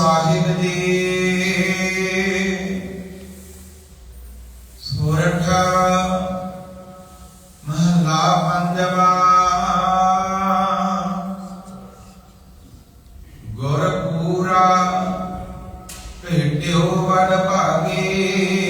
ਸਾਹਿਬ ਜੀ। ਸੁਰਠ ਮਹਲਾ ਪੰਜਵਾ। ਗੁਰ ਪੂਰਾ ਭੇਟਿਓ ਵਡ ਭਾਗੇ।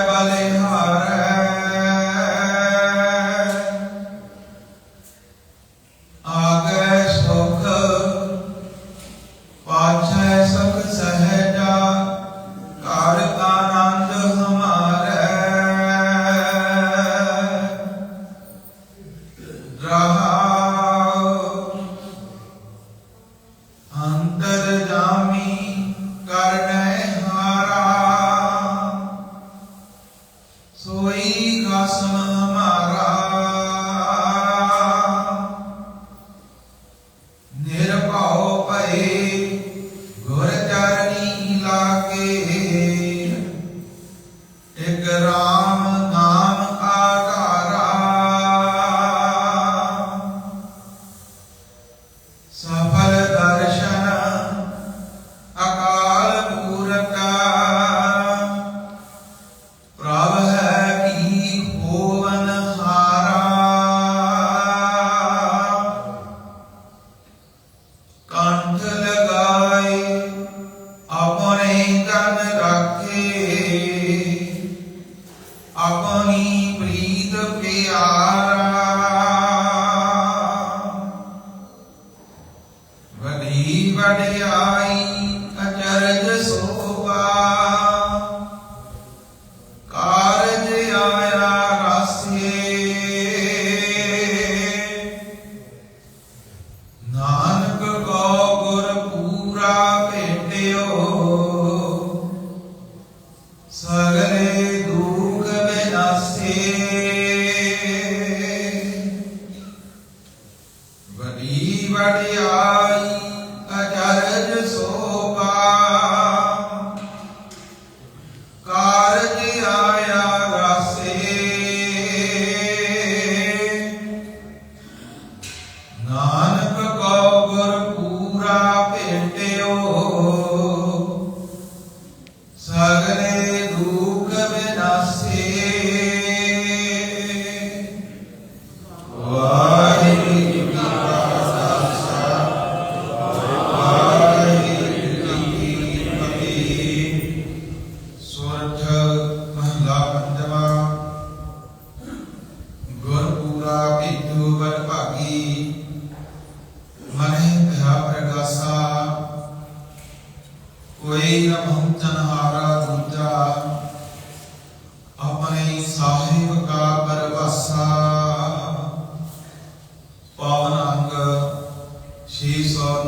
ਆਪਣੀ ਪ੍ਰੀਤ ਪਿਆਰਾ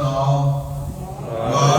all.